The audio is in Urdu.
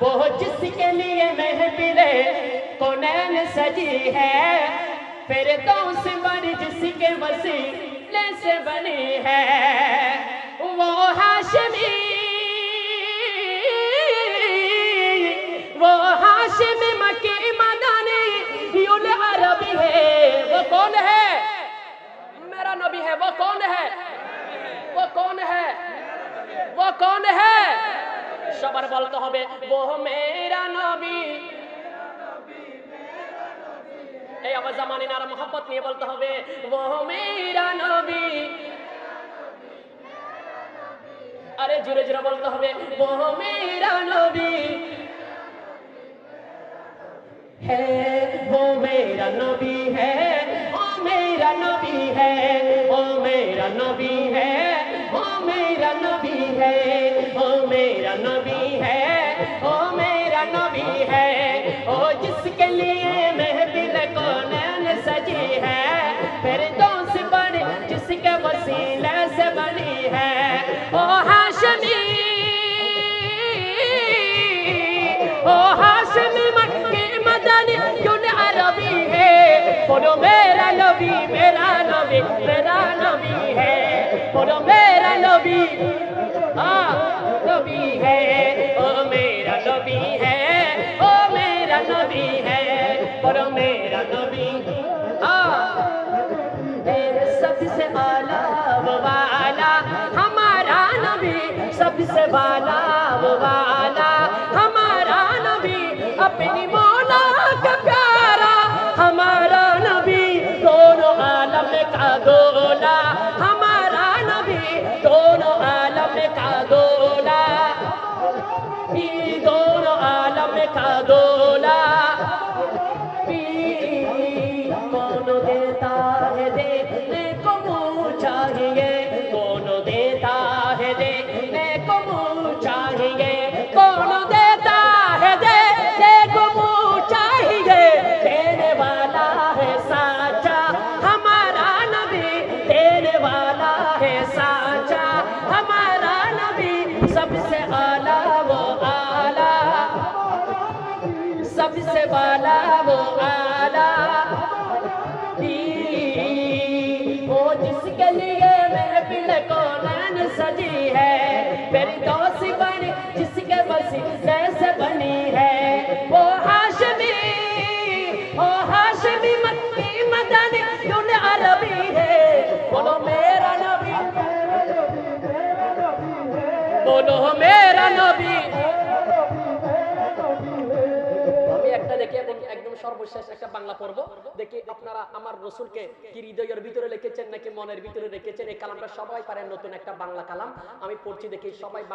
وہ جس کے لیے محفل کونین سجی ہے؟ پھر دوس بن جس کے وسیلے سے بنی ہے۔ وہ ہاشمی، وہ ہاشم مکی مدانی یول عربی ہے۔ وہ کون ہے؟ میرا نبی ہے، وہ کون ہے؟ وہ کون ہے؟ وہ کون ہے؟ আবার বলতে হবে, বহু মেয়েরা নবী। এই আবার জামানিনার মহাপত নিয়ে বলতে হবে, বহু মেয়েরা নবী। আরে জোরে জোরে বলতে হবে, বহু মেয়েরা নবী। হে ও মেরা নবী হে ও মেরা নবী হে ও মেরা নবী হে ও মেরা নবী হে। میرا نبی ہے وہ میرا نبی ہے وہ جس کے لیے محفل کونین سجی ہے۔ پھر دوست بنے جس کے وسیلے سے بنی ہے۔ وہ ہاشمی، او ہاشمی مکی مدنی کیون عربی ہے۔ بولو میرا نبی میرا نبی میرا نبی ہے۔ بولو میرا نبی۔ ہاں نبی ہے۔ او میرا نبی ہے۔ او میرا نبی ہے۔ بولو میرا نبی۔ ہاں۔ تیرے سب سے بالا وہ والا۔ ہمارا نبی سب سے بالا والا۔ ہمارا نبی اپنی مولا کا عالم کون دیتا ہے دیکھنے کو منہ چاہیے کون دیتا ہے دیکھنے کو منہ چاہیے کون دیتا ہے دیکھنے کو منہ چاہیے دینے والا ہے ساچا ہمارا نبی دینے والا ہے ساچا سے بالا وہ آلہ۔ دی وہ جس کے لیے محفل کونین سجی ہے، میری دوست بنی جس کے بسی جیسے بنی ہے۔ وہ ہاشمی وہ ہاشمی، مکی مدنی یون عربی ہے۔ بولو میرا نبی، بولو میرا نبی۔ আমি দেখে এবং একদম সর্বশেষ একটা বাংলা পর্ব। দেখি আপনারা আমার রসুলকে কি হৃদয়ের ভিতরে লিখেছেন নাকি মনের ভিতরে রেখেছেন? এই কালামটা সবাই পারেন নতুন একটা বাংলা কালাম। আমি পড়ছি দেখি সবাই